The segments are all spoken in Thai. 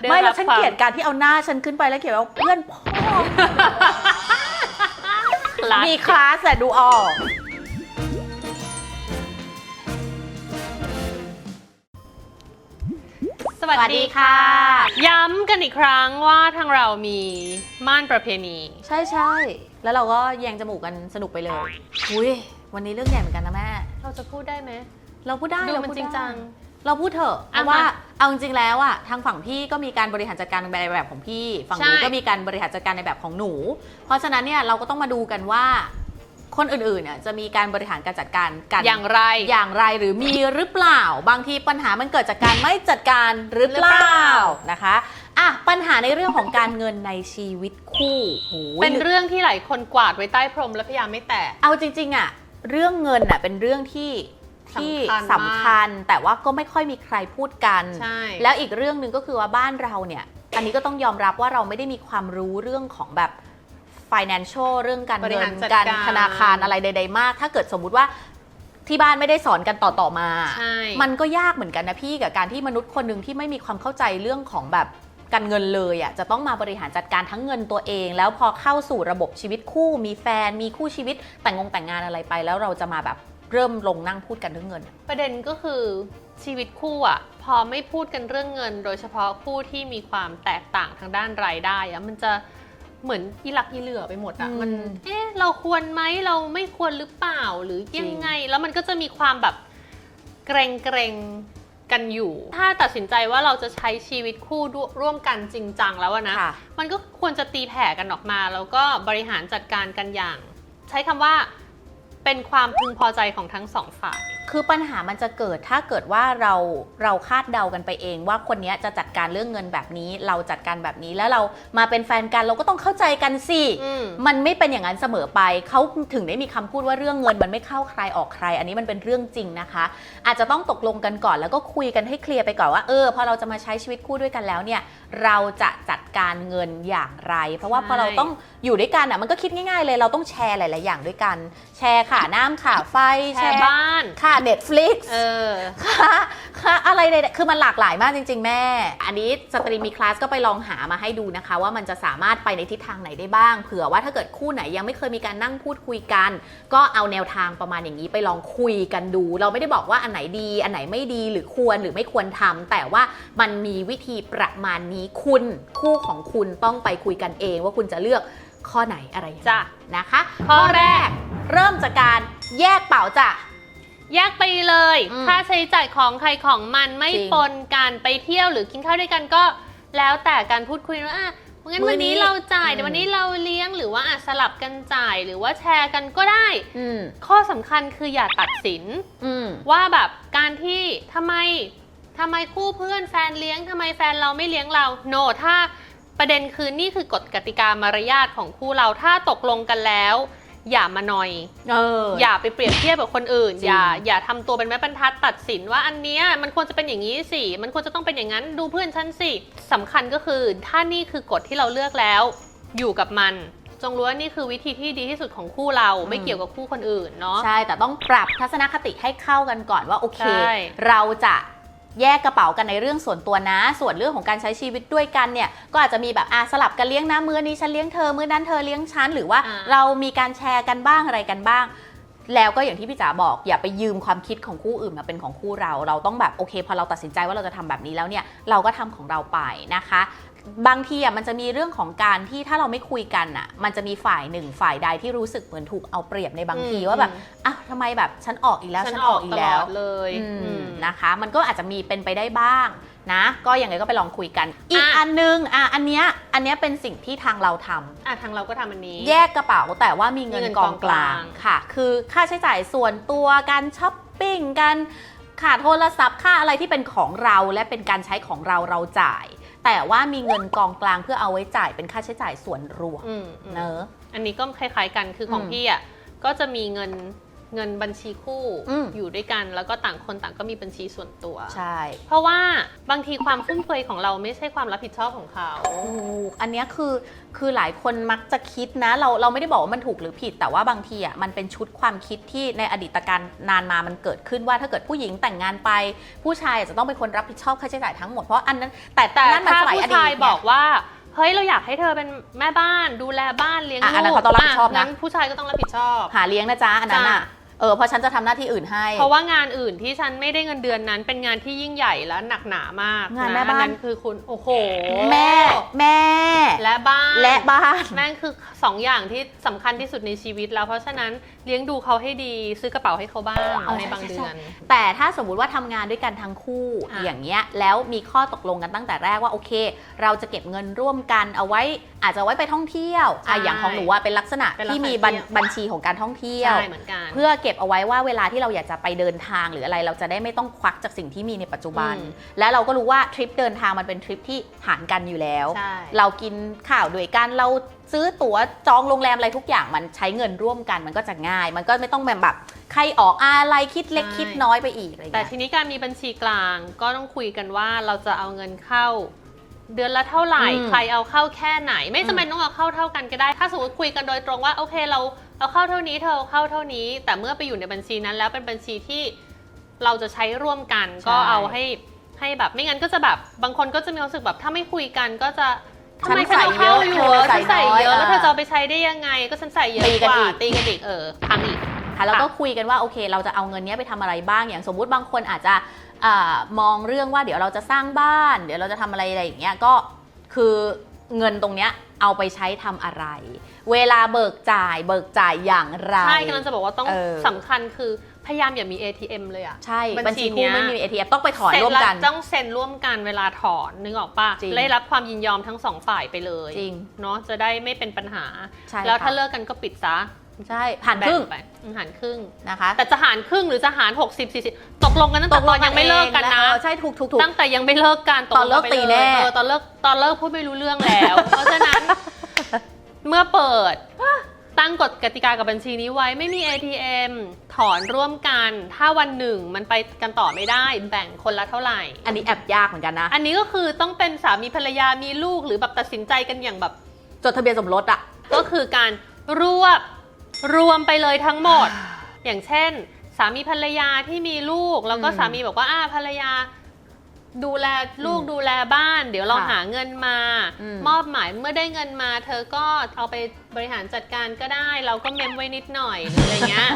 ได้ไม่แล้วรับฉันความเกลียดการที่เอาหน้าฉันขึ้นไปแล้วเขียนว่าเพื่อนพ่อรักมีคลาสแต่ดูออกสวัสดีค่ะ ย้ำกันอีกครั้งว่าทางเรามีม่านประเพณี ใช่ใช่แล้วเราก็แยงจมูกกันสนุกไปเลยอุ้ยวันนี้เรื่องใหญ่เหมือนกันนะแม่ เราจะพูดได้ไหม เราพูดได้ดูเรามันพูดจริงได้จัง เราพูดเถอะเพอะราะว่ามา เอาจริงๆแล้วอะทางฝั่งพี่ก็มีการบริหารจัดการในแบบของพี่ ฝั่งหนูใช่ ก็มีการบริหารจัดการในแบบของหนู เพราะฉะนั้นเนี่ยเราก็ต้องมาดูกันว่า คนอื่นๆเนี่ยจะมีการบริหารการจัดการกันอย่างไร อย่างไรหรือมีหรือเปล่า บางทีปัญหามันเกิดจากการไม่จัดการหรือเปหรือเปล่าล่านะคะอะปัญหาในเรื่องของการเงินในชีวิตคู่โหเป็นเรื่องที่หลายคนกวาดไว้ใต้พรมแล้วพยายามไม่แตะ เอาจริงๆอะเรื่องเงินอะเป็นเรื่องที่ ที่สำคัญมากสำคัญแต่ว่าก็ไม่ค่อยมีใครพูดกันใช่แล้วอีกเรื่องหนึ่งก็คือว่าบ้านเราเนี่ย อันนี้ก็ต้องยอมรับว่าเราไม่ได้มีความรู้เรื่องของแบบ financial เรื่องการบริเงิหารนจัดการการธนาคารอะไรใด ๆ มาก ถ้าเกิดสมมุติว่าที่บ้านไม่ได้สอนกันต่อ ๆ มาใช่มันก็ยากเหมือนกันนะพี่กับการที่มนุษย์คนหนึ่งที่ไม่มีความเข้าใจเรื่องของแบบการเงินเลยอะจะต้องมาบริหารจัดการทั้งเงินตัวเอง แล้วพอเข้าสู่ระบบชีวิตคู่มีแฟนมีคู่ชีวิตแต่งงงแต่งงานอะไรไป แล้วเราจะมาแบบ เริ่มลงนั่งพูดกันเรื่องเงิน ประเด็นก็คือชีวิตคู่อะ พอไม่พูดกันเรื่องเงิน โดยเฉพาะคู่ที่มีความแตกต่างทางด้านรายได้อะมันจะเหมือนอีหลักอีเหลือไปหมดอะอืมมัน เอ๊ะ เราควรไหมเราไม่ควรหรือเปล่าหรือยังไง แล้วมันก็จะมีความแบบเกรงเกรงๆกันอยู่ ถ้าตัดสินใจว่าเราจะใช้ชีวิตคู่ร่วมกันจริงจังแล้วอะนะค่ะมันก็ควรจะตีแผ่กันออกมา แล้วก็บริหารจัดการกันอย่าง ใช้คำว่า เป็นความพึงพอใจของทั้งสองฝ่าย คือปัญหามันจะเกิดถ้าเกิดว่าเราเราคาดเดากันไปเอง ว่าคนเนี้ยจะจัดการเรื่องเงินแบบนี้ เราจัดการแบบนี้แล้วเรามาเป็นแฟนกันเราก็ต้องเข้าใจกันสิอืมมันไม่เป็นอย่างนั้นเสมอไปเขาถึงได้มีคำพูดว่าเรื่องเงินมันไม่เข้าใครออกใคร อันนี้มันเป็นเรื่องจริงนะคะ อาจจะต้องตกลงกันก่อน แล้วก็คุยกันให้เคลียร์ไปก่อนว่าเออพอเราจะมาใช้ชีวิตคู่ด้วยกันแล้วเนี่ย เราจะจัดการเงินอย่างไร เพราะว่าใช่พอเราต้องอยู่ด้วยกันอะมันก็คิดง่าย ๆ เลยเราต้องแชร์หลาย ๆ อย่างด้วยกัน แชร์ค่าน้ำค่าไฟแชร์บ้านค่า Netflix เออค่ะค่ะอะไรใดๆคือมันหลากหลายมากจริง ๆ แม่ อันนี้สตรีมีคลาสก็ไปลองหามาให้ดูนะคะ ว่ามันจะสามารถไปในทิศทางไหนได้บ้าง เผื่อว่าถ้าเกิดคู่ไหนยังไม่เคยมีการนั่งพูดคุยกัน ก็เอาแนวทางประมาณอย่างนี้ไปลองคุยกันดู เราไม่ได้บอกว่าอันไหนดี อันไหนไม่ดีหรือควรหรือไม่ควรทำแต่ว่ามันมีวิธีประมาณนี้คุณคู่ของคุณต้องไปคุยกันเอง ว่าคุณจะเลือกข้อไหนอะไรยังไงจ้ะนะคะ ข้อแรกเริ่มจากการแยกเป๋าจ้ะ แยกไปเลย อืมค่าใช้จ่ายของใครของมันไม่จริงปนกันไปเที่ยวหรือกินข้าวด้วยกันก็แล้วแต่การพูดคุยว่าอะงั้นมื้อวันนี้นี้เราจ่ายอืมแต่วันนี้เราเลี้ยงหรือว่าอะสลับกันจ่ายหรือว่าแชร์กันก็ได้ อืมข้อสำคัญคืออย่าตัดสิน อืม ว่าแบบการที่ทำไมทำไมคู่เพื่อนแฟนเลี้ยงทำไมแฟนเราไม่เลี้ยงเราโนถ้าประเด็นคือนี่คือกฎกติกามารยาทของคู่เราถ้าตกลงกันแล้ว อย่ามานอยเอออย่าไปเปรียบเทียบกับคนอื่น จริง อย่าอย่าทำตัวเป็นแม่บรรทัดตัดสินว่าอันเนี้ยมันควรจะเป็นอย่างนี้สิ มันควรจะต้องเป็นอย่างนั้น ดูเพื่อนฉันสิสำคัญก็คือถ้านี่คือกฎที่เราเลือกแล้ว อยู่กับมัน จงรู้ว่านี่คือวิธีที่ดีที่สุดของคู่เราไม่เกี่ยวกับคู่คนอื่นเนาะ ใช่แต่ต้องปรับทัศนคติให้เข้ากันก่อนว่าโอเค ใช่ เราจะ แยกกระเป๋ากันในเรื่องส่วนตัวนะ ส่วนเรื่องของการใช้ชีวิตด้วยกันเนี่ยก็อาจจะมีแบบอาสลับกันเลี้ยงนะมื้อนี้ฉันเลี้ยงเธอมื้อนั้นเธอเลี้ยงฉันหรือว่าอ่าเรามีการแชร์กันบ้างอะไรกันบ้างแล้วก็อย่างที่พี่จ๋าบอกอย่าไปยืมความคิดของคู่อื่นมาเป็นของคู่เรา เราต้องแบบโอเค พอเราตัดสินใจว่าเราจะทำแบบนี้แล้วเนี่ย เราก็ทำของเราไปนะคะ บางทีอะมันจะมีเรื่องของการที่ถ้าเราไม่คุยกันอะ มันจะมีฝ่ายหนึ่งฝ่ายใดที่รู้สึกเหมือนถูกเอาเปรียบในบางทีอืมว่าแบบอืมอะทำไมแบบฉันออกอีกแล้วฉัฉันนออออกกตอีกลแล้อวดเลยอืมอืมนะคะ มันก็อาจจะมีเป็นไปได้บ้างนะ ก็ยังไงก็ไปลองคุยกัน อีกอะอันนึงอะอันเนี้ยอันเนี้ยเป็นสิ่งที่ทางเราทำอะทางเราก็ทำอันนี้ แยกกระเป๋าแต่ว่ามีเงินมีเงินกองกลางกองกลางค่ะ คือค่าใช้จ่ายส่วนตัวการช้อปปิ้งการค่าโทรศัพท์ค่าอะไรที่เป็นของเราและเป็นการใช้ของเราเราจ่าย แต่ว่ามีเงินกองกลางเพื่อเอาไว้จ่ายเป็นค่าใช้จ่ายส่วนรวมอืมอืมเนอะ อันนี้ก็คล้ายๆกันคือของอืม พี่อะก็จะมีเงิน เงินบัญชีคู่อืม อยู่ด้วยกัน แล้วก็ต่างคนต่างก็มีบัญชีส่วนตัว ใช่เพราะว่าบางทีความฟุ่มเฟือยของเราไม่ใช่ความรับผิดชอบของเขา ถูกอันเนี้ยคือคือหลายคนมักจะคิดนะ เราเราไม่ได้บอกว่ามันถูกหรือผิด แต่ว่าบางทีอะมันเป็นชุดความคิดที่ในอดีตการนานมามันเกิดขึ้นว่าถ้าเกิดผู้หญิงแต่งงานไป ผู้ชายอาจจะต้องเป็นคนรับผิดชอบค่าใช้จ่ายทั้งหมดเพราะอันนั้นแต่แต่นั่นมันถ้าสมัยอผู้ดีตชายไง บอกว่า เฮ้ยเราอยากให้เธอเป็นแม่บ้านดูแลบ้านเลี้ยงอะอันนั้ลูนกเขาต้องรับผิดชอบนะ งั้นผู้ชายก็ต้องรับผิดชอบ หาเลี้ยงนะจ๊ะอันนั้นอะจ้ะ เออเพราะฉันจะทำหน้าที่อื่นให้ เพราะว่างานอื่นที่ฉันไม่ได้เงินเดือนนั้น เป็นงานที่ยิ่งใหญ่และหนักหนามากงานแม่บ้านอันั้นคือคุณโอ้โหแม่แม่ และบ้านและบ้านแม่งคือสองอย่างที่สำคัญที่สุดในชีวิตแล้วเพราะฉะนั้นเลี้ยงดูเขาให้ดีซื้อกระเป๋าให้เขาบ้างเออในบางใช่เดืใช่อนแต่ถ้าสมมุติว่าทำงานด้วยกันทั้งคู่อะอย่างเงี้ยแล้วมีข้อตกลงกันตั้งแต่แรกว่าโอเค เราจะเก็บเงินร่วมกันเอาไว้ อาจจะไว้ไปท่องเที่ยวอะใช่อย่างของหนูว่าเป็นลักษณะเป็นลักษณะที่มีบัญเที่ยวบัญชีของการท่องเที่ยวใช่เหมือนกันเพื่อเก็บเอาไว้ว่าเวลาที่เราอยากจะไปเดินทางหรืออะไร เราจะได้ไม่ต้องควักจากสิ่งที่มีในปัจจุบันอืมและเราก็รู้ว่าทริปเดินทางมันเป็นทริปที่หารกันอยู่แล้วใช่เรากินข้าวด้วยกันเราซื้อตั๋วจองโรงแรมอะไรทุกอย่างมันใช้เงินร่วมกันมันก็จะง่าย มันก็ไม่ต้องแบบใครออกอะไรคิดเล็กใช่คิดน้อยไปอีกอะไรอย่างแต่เงี้ย ทีนี้การมีบัญชีกลางก็ต้องคุยกันว่าเราจะเอาเงินเข้า เดือนละเท่าไหร่ อืมใครเอาเข้าแค่ไหน ไม่จำเป็นต้องเอาเข้าเท่ากันก็ได้ ถ้าสมมติคุยกันโดยตรงว่าโอเคเรา เอาเข้าเท่านี้เธอเอาเข้าเท่านี้ แต่เมื่อไปอยู่ในบัญชีนั้น แล้วเป็นบัญชีที่เราจะใช้ร่วมกัน ก็เอาให้ให้แบบไม่งั้นก็จะแบบบางคนก็จะมีความรู้สึกแบบถ้าไม่คุยกันก็จะทำไมฉันเอาเข้าอยู่ฉันใส่ฉันใส่เยเยอะอะแล้วเธออะจะเอาไปใช้ได้ยังไง ก็ฉันใส่เยอะตีกกันว่าอีกตีกันอีกเออพังอีกค่ะแล้วก็คุยกันว่าโอเค เราจะเอาเงินเนี้ยไปทำอะไรบ้างอย่างสมมุติบางคนอาจจะอามองเรื่องว่าเดี๋ยวเราจะสร้างบ้าน เดี๋ยวเราจะทำอะไรอะไรอย่างเงี้ยก็คือเงินตรงเนี้ย เอาไปใช้ทำอะไร เวลาเบิกจ่ายเบิกจ่ายอย่างไร ใช่กำลังจะบอกว่าต้องเออ สำคัญคือพยายามอย่ามี ATM เลยอะ ใช่บับัญญชีชีเนี้คู่ย ไม่มี ATM ต้องไปถอนเซ็ร่วมกัน แล้วต้องเซ็นร่วมกันเวลาถอนนึกออกปะจริงได้รับความยินยอมทั้งสองฝ่ายไปเลยจริง เนาะจะได้ไม่เป็นปัญหา ใช่แล้วถ้าค่ะ เลิกกันก็ปิดซะ ใช่ผ่านครึ่งแบ่ไปอืมหารครึ่ง นะคะแต่จะหารครึ่งหรือจะหาร 60 40 ตกลงกันตั้งแต่ตอนยังไม่เลิกกันนะ เออใช่ถูกถูกถูก ตั้งแต่ยังไม่เลิกกันตอนเลิกงไปตีแน่ เออตอนเลิกตอนเลิกพูดไม่รู้เรื่องแล้ว เพราะฉะนั้นเมื่อเปิด ตั้งกฎกติกากับบัญชีนี้ไว้ไม่มี ATM ถอนร่วมกัน ถ้าวันหนึ่งมันไปกันต่อไม่ได้แบ่งคนละเท่าไหร่ อันนี้แอบยากเหมือนกันนะ อันนี้ก็คือต้องเป็นสามีภรรยามีลูกหรือแบบตัดสินใจกันอย่างแบบ จดทะเบียนสมรสอะ ก็คือการรวบ รวมไปเลยทั้งหมด อย่างเช่น สามีภรรยาที่มีลูก แล้วก็อืมสามีบอกว่าอ่าภรรยา ดูแลลูกอืมดูแลบ้าน เดี๋ยวเราค่ะหาเงินมา อืม มอบหมายเมื่อได้เงินมา เธอก็เอาไปบริหารจัดการก็ได้ เราก็เมมไว้นิดหน่อยหรืออะไรเงี้ย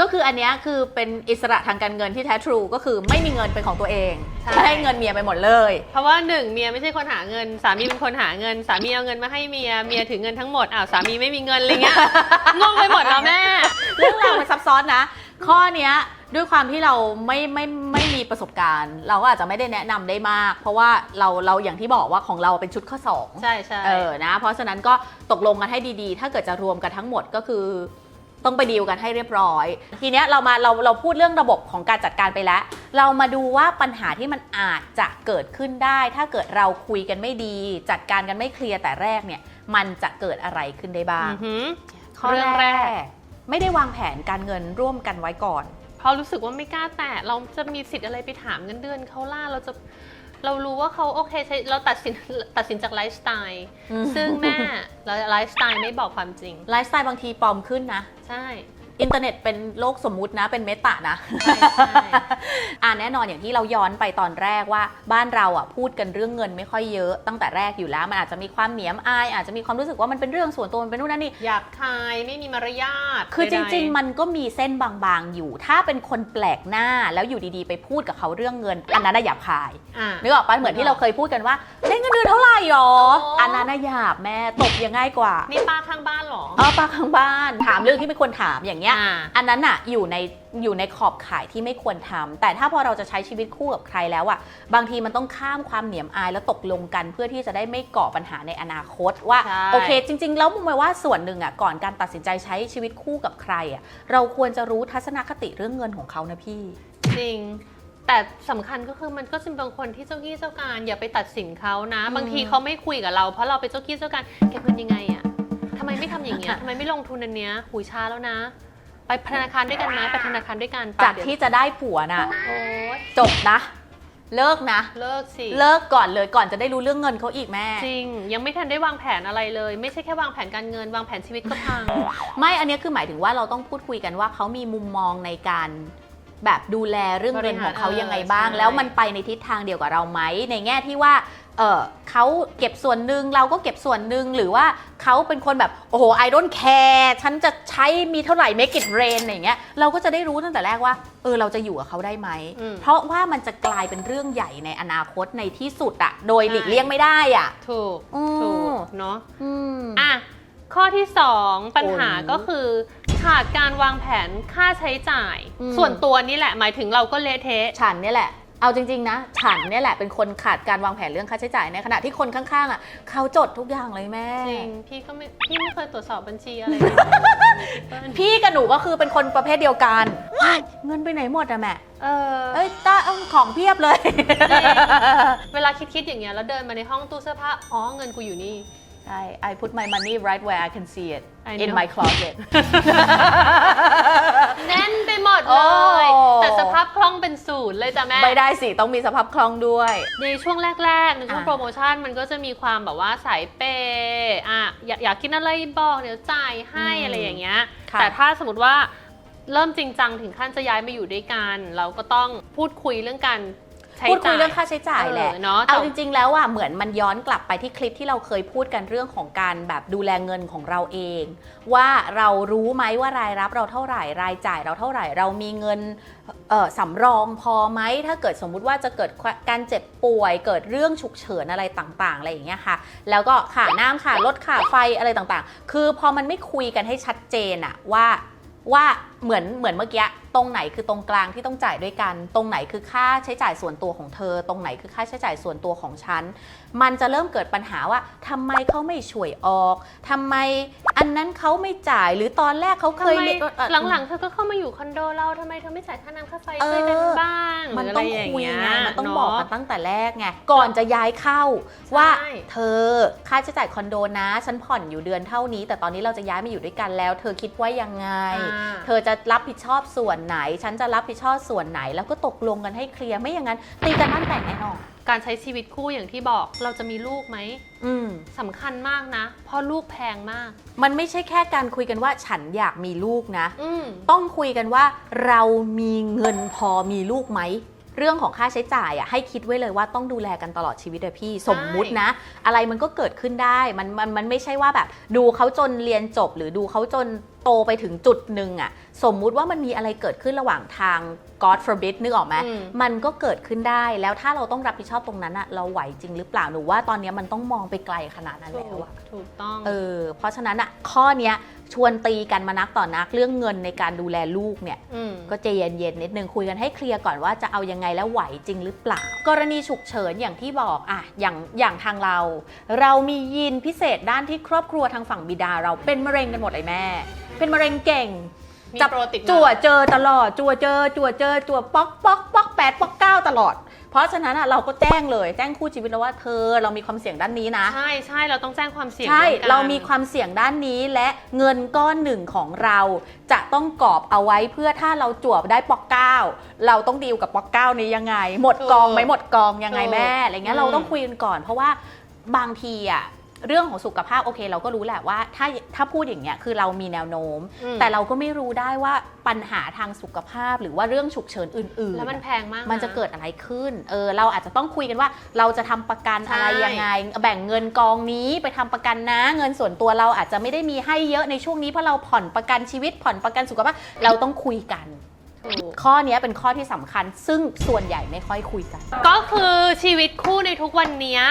ก็คืออันเนี้ยคือเป็นอิสระทางการเงินที่แท้ทรูก็คือไม่มีเงินเป็นของตัวเองใช่ให้เงินเมียไปหมดเลย เพราะว่าหนึ่งเมียไม่ใช่คนหาเงิน สามีเป็นคนหาเงิน สามีเอาเงินมาให้เมีย เมียถือเงินทั้งหมดอ้าวสามีไม่มีเงินอะไรเงี้ยงงไปหมดแล้วแม่ เรื่องราวมันซับซ้อนนะ ข้อเนี้ยด้วยความที่เราไม่ไม่ไม่มีประสบการณ์ เราก็อาจจะไม่ได้แนะนำได้มาก เพราะว่าเราเราอย่างที่บอกว่าของเราเป็นชุดข้อสอง ใช่ใช่ เออ นะ เพราะฉะนั้นก็ตกลงกันให้ดีๆ ถ้าเกิดจะรวมกันทั้งหมดก็คือ ต้องไปดีลกันให้เรียบร้อย ทีเนี้ยเรามาเราเราพูดเรื่องระบบของการจัดการไปแล้ว เรามาดูว่าปัญหาที่มันอาจจะเกิดขึ้นได้ ถ้าเกิดเราคุยกันไม่ดี จัดการกันไม่เคลียร์แต่แรกเนี่ยมันจะเกิดอะไรขึ้นได้บ้างอือหือข้อเรื่องแรก ไม่ได้วางแผนการเงินร่วมกันไว้ก่อน เพราะรู้สึกว่าไม่กล้าแตะเราจะมีสิทธิ์อะไรไปถามเงินเดือนเขาล่าเราจะ เรารู้ว่าเขาโอเคใช่เราตัดสินตัดสินจากไลฟ์สไตล์อืมซึ่งแม่เราไลฟ์สไตล์ไม่บอกความจริง ไลฟ์สไตล์บางทีปลอมขึ้นนะ ใช่ อินเทอร์เน็ตเป็นโลกสมมุตินะ เป็นเมตานะใช่ใช่อ่าแน่นอนอย่างที่เราย้อนไปตอนแรกว่า บ้านเราอะพูดกันเรื่องเงินไม่ค่อยเยอะตั้งแต่แรกอยู่แล้ว มันอาจจะมีความเหนียมอาย อาจจะมีความรู้สึกว่ามันเป็นเรื่องส่วนตัวมันเป็นนู่นนั่นนี่หยาบคายไม่มีมารยาทคือจใดๆริง ๆ มันก็มีเส้นบางๆอยู่ ถ้าเป็นคนแปลกหน้าแล้วอยู่ดีๆ ไปพูดกับเขาเรื่องเงิน อันนั้นน่ะหยาบคายอะนึกออกปะเหมือนที่เราเคยพูดกันว่าได้เงินเดือนเท่าไหร่หรอโอ้อันนั้นน่ะหยาบแม่ตบยังง่ายกว่านี่ป้าข้างบ้านเหรอเออปาข้างบ้านถามเรื่องที่ไม่ควรถามอย่างเงี้ยอ่าอันนั้นอะอยู่ในอยู่ในขอบข่ายที่ไม่ควรทำแต่ถ้าพอเราจะใช้ชีวิตคู่กับใครแล้วอะบางทีมันต้องข้ามความเหนียมอายแล้วตกลงกัน เพื่อที่จะได้ไม่ก่อปัญหาในอนาคตว่าใช่โอเค จริง ๆ แล้วมุมมองว่าส่วนหนึ่งอะก่อนการตัดสินใจใช้ชีวิตคู่กับใครอะเราควรจะรู้ทัศนคติเรื่องเงินของเขานะพี่ จริงแต่สำคัญก็คือมันก็จะมีบางคนที่เจ้ากี้เจ้าการอย่าไปตัดสินเขานะอืมบางทีเขาไม่คุยกับเราเพราะเราไปเจ้ากี้เจ้าการแกเป็นยังไงอะทำไมไม่ทำอย่างเงี้ยทำไมไม่ลงทุนอันเนี้ยหูยช้าแล้วนะ ไปธนาคารด้วยกันไหมไปธนาคารด้วยกันไปจากเดี๋ยวที่จะได้ผัวน่ะ โอ๊ยจบนะ เลิกนะ เลิกสิเลิกก่อนเลยก่อนจะได้รู้เรื่องเงินเขาอีกแม่ จริง ยังไม่ทันได้วางแผนอะไรเลย ไม่ใช่แค่วางแผนการเงินวางแผนชีวิตก็พัง ไม่อันนี้คือหมายถึงว่าเราต้องพูดคุยกันว่าเขามีมุมมองในการแบบดูแลเรื่องเงินของเขายังไงบ้าง บริหารเออแล้วมันไปในทิศทางเดียวกับเราไหมในแง่ที่ว่า เออเขาเก็บส่วนหนึ่งเราก็เก็บส่วนหนึ่งหรือว่าเขาเป็นคนแบบ โอ้โห I don't care ฉันจะใช้มีเท่าไหร่ make it rain อะไรอย่างเงี้ยเราก็จะได้รู้ตั้งแต่แรกว่า เออ เราจะอยู่กับเขาได้ไหม อืม เพราะว่ามันจะกลายเป็นเรื่องใหญ่ในอนาคตในที่สุดอะโดยหลีกเลี่ยงไม่ได้อะถูก อืมถูก เนาะ อืม อะ ข้อที่ 2 ปัญหาโอ้ยก็คือ ขาดการวางแผนค่าใช้จ่าย อืม ส่วนตัวนี่แหละ หมายถึงเราก็เละเทะ ฉันเนี่ยแหละ เอาจริง ๆ นะ ฉันเนี่ยแหละเป็นคนขาดการวางแผนเรื่องค่าใช้จ่ายในขณะที่คนข้างๆอะเขาจดทุกอย่างเลยแม่ จริง พี่ก็ไม่ พี่ไม่เคยตรวจสอบบัญชีอะไรเลย พี่กับหนูก็คือเป็นคนประเภทเดียวกันเฮ้ยเงินไปไหนหมดอะแม่เออเอ้ยต้าเอาของเพียบเลยเวลาคิดๆอย่างเงี้ยแล้วเดินมาในห้องตู้เสื้อผ้า อ๋อเงินกูอยู่นี่ ใช่ I put my money right where I can see it I in know my closet แน่นไปหมดโอ้เลยแต่สภาพคล่องเป็นศูนย์เลยจ้ะแม่ ไม่ได้สิ ต้องมีสภาพคล่องด้วย ในช่วงแรกๆในช่วงอะ โปรโมชั่นมันก็จะมีความแบบว่าสายเปย์อะอยากอยากกินอะไรบอกเดี๋ยวจ่ายให้อืมอะไรอย่างเงี้ย ค่ะ แต่ถ้าสมมติว่าเริ่มจริงจังถึงขั้นจะย้ายมาอยู่ด้วยกัน เราก็ต้องพูดคุยเรื่องการ ใช้พูดคุจ่ายยเรื่องค่าใช้จ่ายแหละเออเนาะเอาแต่จริง ๆ แล้วอะเหมือนมันย้อนกลับไปที่คลิปที่เราเคยพูดกันเรื่องของการแบบดูแลเงินของเราเอง ว่าเรารู้ไหมว่ารายรับเราเท่าไหร่รายจ่ายเราเท่าไหร่เรามีเงินเอ่อสำรองพอไหมถ้าเกิดสมมุติว่าจะเกิดการเจ็บป่วยเกิดเรื่องฉุกเฉินอะไรต่างๆอะไรอย่างเงี้ยค่ะ แล้วก็ค่าน้ำค่ารถค่าไฟอะไรต่างๆ คือพอมันไม่คุยกันให้ชัดเจนอะว่าว่าเหมือนเหมือนเมื่อกี้ ตรงไหนคือตรงกลางที่ต้องจ่ายด้วยกัน ตรงไหนคือค่าใช้จ่ายส่วนตัวของเธอ ตรงไหนคือค่าใช้จ่ายส่วนตัวของฉัน มันจะเริ่มเกิดปัญหาว่าทำไมเขาไม่ช่วยออกทำไมอันนั้นเขาไม่จ่ายหรือตอนแรกเขาเคทำยไมเรียกว่าเอ่อหลังๆเธอก็เข้ามาอยู่คอนโดเราทำไมเธอไม่จ่ายค่าน้ำค่าไฟเออช่วยกันบ้างมันหรืะต้องไรางคุยเงี้ไงมันต้องเะบอกกันตั้งแต่แรกไงก่อนจะย้ายเข้าว่าใช่เธอค่าใช้จ่ายคอนโดนะฉันผ่อนอยู่เดือนเท่านี้ แต่ตอนนี้เราจะย้ายมาอยู่ด้วยกันแล้ว เธอคิดว่ายังไงอ่าเธอจะรับผิดชอบส่วนไหน ฉันจะรับผิดชอบส่วนไหน แล้วก็ตกลงกันให้เคลียร์ไม่อย่างนั้นตีกันบ้านแต่งแน่นอนการใช้ชีวิตคู่อย่างที่บอกเราจะมีลูกไหมอืม สำคัญมากนะ เพราะลูกแพงมาก มันไม่ใช่แค่การคุยกันว่าฉันอยากมีลูกนะ อืม ต้องคุยกันว่าเรามีเงินพอมีลูกไหม เรื่องของค่าใช้จ่ายอะให้คิดไว้เลยว่าต้องดูแลกันตลอดชีวิตอะพี่สมมุตินะ อะไรมันก็เกิดขึ้นได้ มันมันมันไม่ใช่ว่าแบบ ดูเขาจนเรียนจบ หรือดูเขาจน โตไปถึงจุดหนึ่งอะสมมุติว่ามันมีอะไรเกิดขึ้นระหว่างทาง God forbid นึกออกไหมอืมมันก็เกิดขึ้นได้แล้วถ้าเราต้องรับผิดชอบตรงนั้นอะเราไหวจริงหรือเปล่าหนูว่าตอนนี้มันต้องมองไปไกลขนาดนั้นถูแล้วกอะถูกต้องเออเพราะฉะนั้นอะข้อเนี้ยชวนตีกันมานักต่อนักเรื่องเงินในการดูแลลูกเนี่ยอืมก็ใจเย็นๆนิดนึงคุยกันให้เคลียร์ก่อนว่าจะเอายังไงแล้วไหวจริงหรือเปล่า กรณีฉุกเฉินอย่างที่บอกอะอย่างอย่างทางเรา เรามียีนพิเศษด้านที่ครอบครัวทางฝั่งบิดาเราเป็นมะเร็งกันหมดเลยแม่เป็นมะเร็งเก่งมีจับโปรติดมา จั่วเจอตลอด จั่วเจอ จั่วเจอ จั่วป๊อกป๊อกป๊อกแปดป๊อกเก้าตลอด เพราะฉะนั้นอะเราก็แจ้งเลยแจ้งคู่ชีวิตแล้วว่าเธอเรามีความเสี่ยงด้านนี้นะ ใช่ใช่เราต้องแจ้งความเสี่ยงใช่ร่วกัน เรามีความเสี่ยงด้านนี้และเงินก้อนหนึ่งของเรา จะต้องกอบเอาไว้เพื่อถ้าเราจวบได้ปอกเก้าเราต้องดีลกับปอกเก้านี้ยังไง หมดกองไหมหมดกองยังไงแม่อะไรเงี้ยเราต้องคุยกันก่อน เพราะว่าบางทีอะ เรื่องของสุขภาพโอเคเราก็รู้แหละว่า ถ้าถ้าพูดอย่างเงี้ยคือเรามีแนวโน้มอืมแต่เราก็ไม่รู้ได้ว่าปัญหาทางสุขภาพหรือว่าเรื่องฉุกเฉินอื่นๆ แล้วมันแพงมาก มันจะเกิดอะไรขึ้นเออเราอาจจะต้องคุยกันว่าเราจะทำประกันอะไรใช่ยังไง แบ่งเงินกองนี้ไปทำประกันนะ เงินส่วนตัวเราอาจจะไม่ได้มีให้เยอะในช่วงนี้เพราะเราผ่อนประกันชีวิตผ่อนประกันสุขภาพเราต้องคุยกันถูกข้อเนี้ยเป็นข้อที่สำคัญซึ่งส่วนใหญ่ไม่ค่อยคุยกัน ก็คือชีวิตคู่ในทุกวันเนี้ย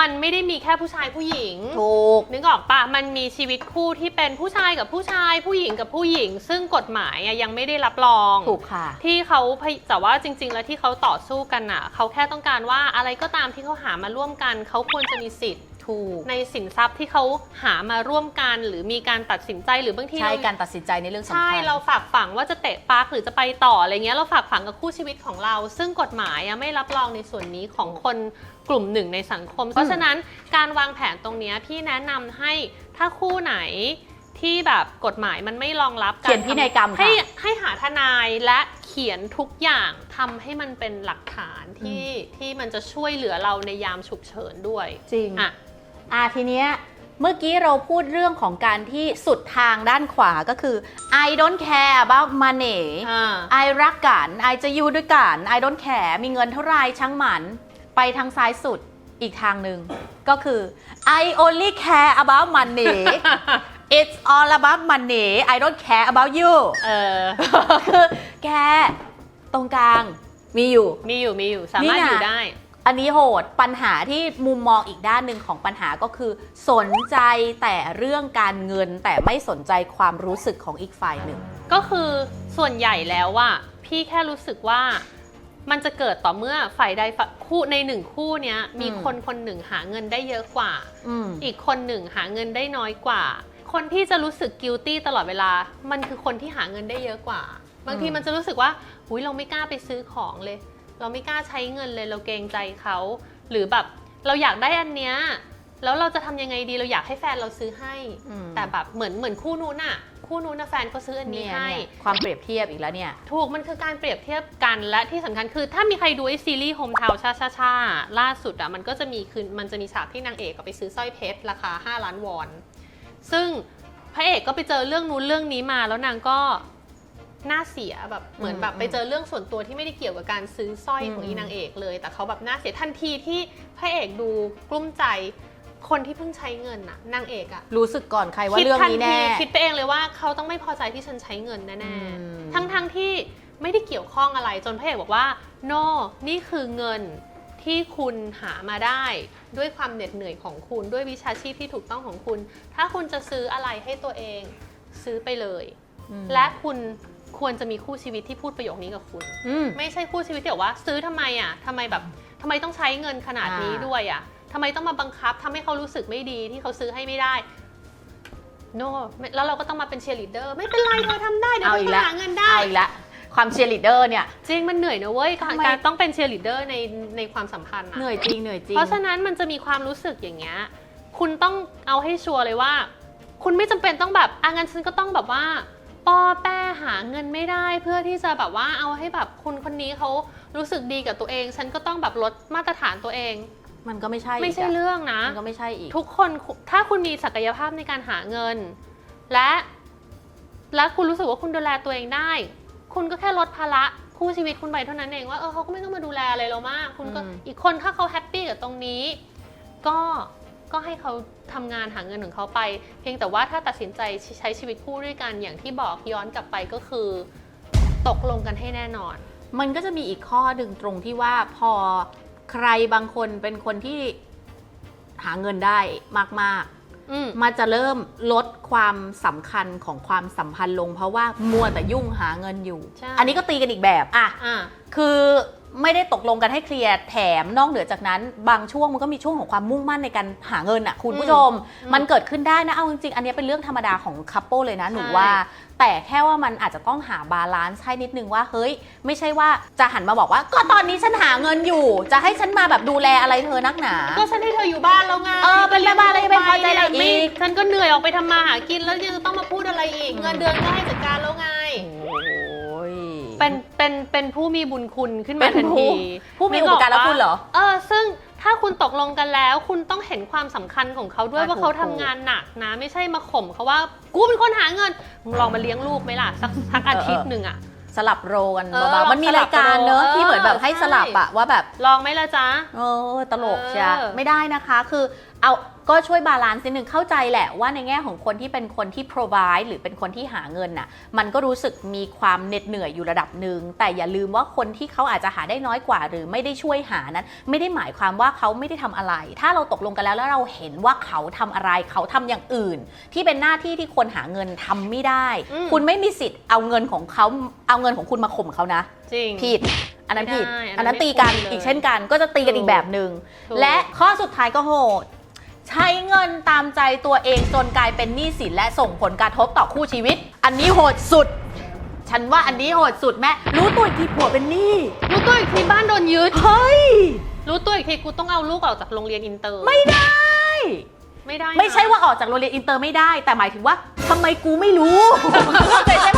มันไม่ได้มีแค่ผู้ชายผู้หญิง ถูก นึกออกปะมันมีชีวิตคู่ที่เป็นผู้ชายกับผู้ชาย ผู้หญิงกับผู้หญิง ซึ่งกฎหมายอะยังไม่ได้รับรอง ถูกค่ะ ที่เขาพยแต่ว่าจริง ๆ แล้วที่เขาต่อสู้กันอะเขาแค่ต้องการว่าอะไรก็ตามที่เขาหามาร่วมกัน เขาควรจะมีสิทธิ์ ถูก ในสินทรัพย์ที่เขาหามาร่วมกัน หรือมีการตัดสินใจหรือบางทีใช่เราการตัดสินใจในเรื่องสำใช่คัญเราฝากฝังว่าจะเตะปาร์คหรือจะไปต่ออะไรเงี้ยเราฝากฝังกับคู่ชีวิตของเรา ซึ่งกฎหมายอะไม่รับรองในส่วนนี้ของคนกลุ่มหนึ่งในสังคม เพราะฉะนั้นการวางแผนตรงเนี้ยพี่แนะนำให้ถ้าคู่ไหนที่แบบกฎหมายมันไม่รองรับารเขียนพินัยกรรมค่ะให้ให้หาทนายและเขียนทุกอย่างทำให้มันเป็นหลักฐานที่ที่มันจะช่วยเหลือเราในยามฉุกเฉินด้วยจริง อะ อะทีเนี้ยเมื่อกี้เราพูดเรื่องของการที่สุดทางด้านขวาก็คือ I don't care about money อ่า I รักกัน I จะอยู่ด้วยกัน I don't care มีเงินเท่าไหรช่างหมัน ไปทางซ้ายสุดอีกทางหนึ่งก็คือ I only care about money it's all about money I don't care about you เออ คือแกตรงกลางมีอยู่ มีอยู่มีอยู่สามารถนี่ไง อยู่ได้ อันนี้โหดปัญหาที่มุมมองอีกด้านหนึ่งของปัญหาก็คือ สนใจแต่เรื่องการเงินแต่ไม่สนใจความรู้สึกของอีกฝ่ายหนึ่ง ก็คือส่วนใหญ่แล้วว่าพี่แค่รู้สึกว่ามันจะเกิดต่อเมื่อฝ่ายใดฝ่ายคู่ในหนึ่งคู่เนี้ยมีอืมคนคนหนึ่งหาเงินได้เยอะกว่าอืม อีกคนหนึ่งหาเงินได้น้อยกว่า คนที่จะรู้สึก guilty ตลอดเวลา มันคือคนที่หาเงินได้เยอะกว่า บางทีอืมมันจะรู้สึกว่าหุยเราไม่กล้าไปซื้อของเลย เราไม่กล้าใช้เงินเลยเราเกรงใจเขาหรือแบบเราอยากได้อันเนี้ยแล้วเราจะทำยังไงดีเราอยากให้แฟนเราซื้อให้อืมแต่แบบเหมือนเหมือนคู่นู้นอะคู่นู้นนะแฟนเขาซื้ออันนี้เนี่ยให้เนี่ยความเปรียบเทียบอีกแล้วเนี่ย ถูกมันคือการเปรียบเทียบกันและที่สำคัญคือ ถ้ามีใครดูไอซีรีส์โฮมทาวชาชาชาล่าสุดอะมันก็จะมีคือมันจะมีฉากที่นางเอกก็ไปซื้อสร้อยเพชรราคา 5 ล้านวอน ซึ่งพระเอกก็ไปเจอเรื่องนู้นเรื่องนี้มาแล้วนางก็ หน้าเสียแบบเหมือนแบบอืมไปเจอเรื่องส่วนตัวที่ไม่ได้เกี่ยวกับการซื้อสร้อยของอืมอีนางเอกเลย แต่เขาแบบหน้าเสียทันทีที่พระเอกดูกลุ้มใจคนที่เพิ่งใช้เงินน่ะนางเอกอะรู้สึกก่อนใครว่าคิดเรื่องทันนี้ทีแน่คิดไปเองเลยว่าเขาต้องไม่พอใจที่ฉันใช้เงินแน่อืมๆทั้งๆที่ไม่ได้เกี่ยวข้องอะไรจนพระเอกบอกว่า no นี่คือเงินที่คุณหามาได้ ด้วยความเหน็ดเหนื่อยของคุณด้วยวิชาชีพที่ถูกต้องของคุณ ถ้าคุณจะซื้ออะไรให้ตัวเอง ซื้อไปเลยอืมและคุณ ควรจะมีคู่ชีวิตที่พูดประโยคนี้กับคุณ อืม ไม่ใช่คู่ชีวิตที่บอกว่า ซื้อทำไมอะทำไมแบบทำไมต้องใช้เงินขนาดนี้อ่า ด้วยอะทำไมต้องมาบังคับทำให้เขารู้สึกไม่ดีที่เขาซื้อให้ไม่ได้โนแล้วเราก็ต้องมาเป็นเชียร์ลีดเดอร์ไม่เป็นไรเธอทำได้เดี๋ยวเอาเธอีอกแล้วหาเงินได้ เอาอีกแล้วความเชียร์ลีดเดอร์เนี่ย จริงมันเหนื่อยนะเว้ยการทำไม การต้องเป็นเชียร์ลีดเดอร์ในในความสัมพันธ์อะ เหนื่อยจริงเหนื่อยจริง เพราะฉะนั้นมันจะมีความรู้สึกอย่างเงี้ย คุณต้องเอาให้ชัวร์เลยว่า คุณไม่จำเป็นต้องแบบอะงั้นฉันก็ต้องแบบว่า ปอแป้หาเงินไม่ได้เพื่อที่จะแบบว่าเอาให้แบบคุณคนนี้เขารู้สึกดีกับตัวเอง ฉันก็ต้องแบบลดมาตรฐานตัวเอง มันก็ไม่ใช่ไม่ใช่กะเรื่องนะ มันก็ไม่ใช่อีก ทุกคนถ้าคุณมีศักยภาพในการหาเงิน และ และคุณรู้สึกว่าคุณดูแลตัวเองได้ คุณก็แค่ลดภาระคู่ชีวิตคุณไปเท่านั้นเองว่าเออเขาก็ไม่ต้องมาดูแลอะไรเรามาก คุณก็อืมอีกคนถ้าเขาแฮปปี้กับตรงนี้ ก็ ก็ให้เขาทำงานหาเงินของเขาไป เพียงแต่ว่าถ้าตัดสินใจใช้ชีวิตคู่ด้วยกันอย่างที่บอกย้อนกลับไปก็คือ ตกลงกันให้แน่นอน มันก็จะมีอีกข้อหนึ่งตรงที่ว่าพอใครบางคนเป็นคนที่หาเงินได้มากอืมๆมันจะเริ่มลดความสำคัญของความสัมพันธ์ลง เพราะว่ามัวแต่ยุ่งหาเงินอยู่ใช่อันนี้ก็ตีกันอีกแบบอะอะคือ ไม่ได้ตกลงกันให้เคลียร์แถมนอกเหนือจากนั้น บางช่วงมันก็มีช่วงของความมุ่งมั่นในการหาเงินอะคุณผู้ชมอืมมันเกิดขึ้นได้นะเอาจริงๆ อันนี้เป็นเรื่องธรรมดาของคัพเปิลเลยนะหนูใช่ว่า แต่แค่ว่ามันอาจจะต้องหาบาลานซ์ให้นิดนึงว่าเฮ้ย ไม่ใช่ว่าจะหันมาบอกว่า ก็ตอนนี้ฉันหาเงินอยู่ จะให้ฉันมาแบบดูแลอะไรเธอนักหนา ก็ฉันให้เธออยู่บ้านแล้วไงเออเป็นแม่บ้านแล้วจะไปพอใจอะไรอีกม่ฉันก็เหนื่อยออกไปทำมาหากินแล้วยังจะต้องมาพูดอะไรอีกอืมเงินเดือนก็ให้จัดการแล้วไงโอ้ย เป็นเป็นเป็นผู้มีบุญคุณขึ้นเป็มานทันผู้ทีผู้มีอุปการะคุณเหรอ เออ ซึ่งถ้าคุณตกลงกันแล้ว คุณต้องเห็นความสำคัญของเขาด้วยอะว่าเขาถูทำกงานหนักนะ ไม่ใช่มาข่มเขาว่ากูเป็นคนหาเงินมึงลองมาเลี้ยงลูกไหมล่ะสักสักอาทิตย์หนึ่งอะสลับโรกันเออเบาลองๆมันมีรายการเนอะสลับโรที่เหมือนแบบให้เออสลับอะว่าแบบลองไหมล่ะจ๊ะเออตลกเออใช่ไม่ได้นะคะ คือเอา ก็ช่วยบาลานซ์นิดนึงเข้าใจแหละว่าในแง่ของคนที่เป็นคนที่ provide หรือเป็นคนที่หาเงินน่ะมันก็รู้สึกมีความเหน็ดเหนื่อยอยู่ระดับหนึ่งแต่อย่าลืมว่าคนที่เขาอาจจะหาได้น้อยกว่า หรือไม่ได้ช่วยหานั้น ไม่ได้หมายความว่าเขาไม่ได้ทำอะไร ถ้าเราตกลงกันแล้วแล้วเราเห็นว่าเขาทำอะไรเขาทำอย่างอื่น ที่เป็นหน้าที่ที่คนหาเงินทำไม่ได้อืมคุณไม่มีสิทธิ์เอาเงินของเขาเอาเงินของคุณมาข่มเขานะจริงผิดอันนั้นผิดไม่ได้อัอันนนั้นั้นนไม่ตีกันควรเลยอีกเช่นกัน ก็จะตีกันอีกแบบหนึ่งถูกและข้อสุดท้ายก็โหด ใช้เงินตามใจตัวเองจนกลายเป็นหนี้สินและส่งผลกระทบต่อคู่ชีวิต อันนี้โหดสุด ฉันว่าอันนี้โหดสุดแม่รู้ตัวอีกทีผัวเป็นหนี้รู้ตัวอีกทีบ้านโดนยึด เฮ้ย รู้ตัวอีกทีกูต้องเอาลูกออกจากโรงเรียนอินเตอร์ ไม่ได้ ไม่ได้นะ ไม่ใช่ว่าออกจากโรงเรียนอินเตอร์ไม่ได้ แต่หมายถึงว่าทำไมกูไม่รู้เข้าใจใช่ปะ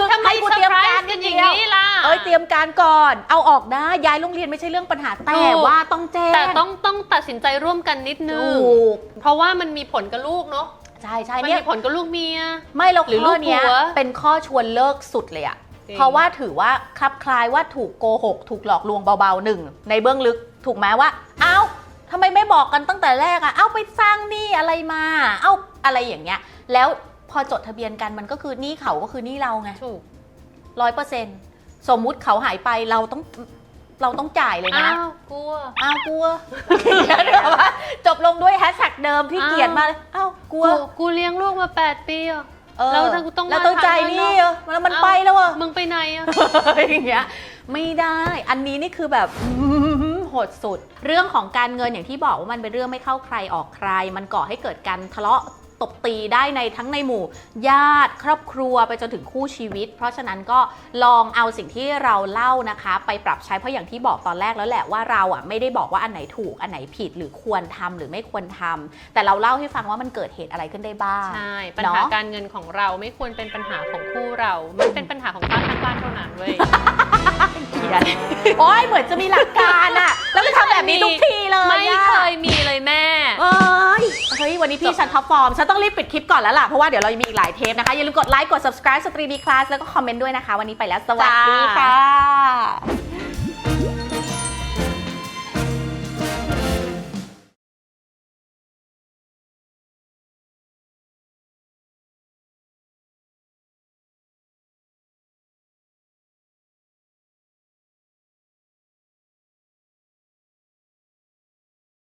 คือทำไมให้กูเซอเตรียร์มไพรการส์กันอเดีย่างยวนี้ล่ะเอ้ยเตรียมการก่อน เอาออกได้ย้ายโรงเรียนไม่ใช่เรื่องปัญหาแต่ถูกว่าต้องแจ้งแต่ต้องต้องตัดสินใจร่วมกันนิดนึงถูกเพราะว่ามันมีผลกับลูกเนาะใช่ใช่มันเนี่ยมีผลกับลูกเมีย ไม่เราหรือข้อลูกเนี้ยผัว เป็นข้อชวนเลิกสุดเลยอะจริง เพราะว่าถือว่าคลับคลายว่าถูกโกหก ถูกหลอกลวงเบาๆหนึ่งในเบื้องลึกถูกไหมว่า เอ้าทำไมไม่บอกกันตั้งแต่แรกอะเอ้าไปสร้างหนี้อะไรมา เอ้าอะไรอย่างเงี้ย แล้ว พอจดทะเบียนกันมันก็คือหนี้เขาก็คือหนี้เราไงถูกร้อยเปอร์เซ็นต์สมมุติเขาหายไปเราต้องเราต้องจ่ายเลยนะ อ้าวกลัว อ้าวกลัวเดี๋ยวว่าจบลงด้วยแฮชแท็กเดิมที่อ้าวเกลียดมาเลยอ้าวกลัว กูกูเลี้ยงลูกมา 8 ปีอะเออแล้วถ้ากูต้องแล้วต้องมาจ่ายทำหงานนี่เนอะแล้วมันเอ้าไปแล้วอะมึงไปไหนอะอย่างเงี้ยไม่ได้อันนี้นี่คือแบบโหดสุด เรื่องของการเงินอย่างที่บอกว่ามันเป็นเรื่องไม่เข้าใครออกใคร มันก่อให้เกิดการทะเลาะ ตบตีได้ในทั้งในหมู่ ญาติครอบครัวไปจนถึงคู่ชีวิต เพราะฉะนั้นก็ลองเอาสิ่งที่เราเล่านะคะ ไปปรับใช้เพราะอย่างที่บอกตอนแรกแล้วแหละว่าเราอะไม่ได้บอกว่าอันไหนถูกอันไหนผิดหรือควรทำหรือไม่ควรทำแต่เราเล่าให้ฟังว่ามันเกิดเหตุอะไรขึ้นได้บ้างใช่ปัญเนหาอะการเงินของเราไม่ควรเป็นปัญหาของคู่เรามันเป็นปัญหาของบ้านข้างบ้านเท่านั้นเว้ยเกลียดโอ้ยเหมือนจะมีหลักการอะแล้วก็ทำแบบนี้ทุกทีเลยไม่อะเคยมีเลยแม่เอ้ยเฮ้ยวันนี้พี่ฉันท็อปฟอร์มฉันต้องรีบปิดคลิปก่อนแล้วล่ะ เพราะว่าเดี๋ยวเรามีอีกหลายเทปนะคะ อย่าลืมกดไลค์ กด subscribe สตรีมีคลาสแล้วก็คอมเมนต์ด้วยนะคะ วันนี้ไปแล้ว สวัสดีค่ะ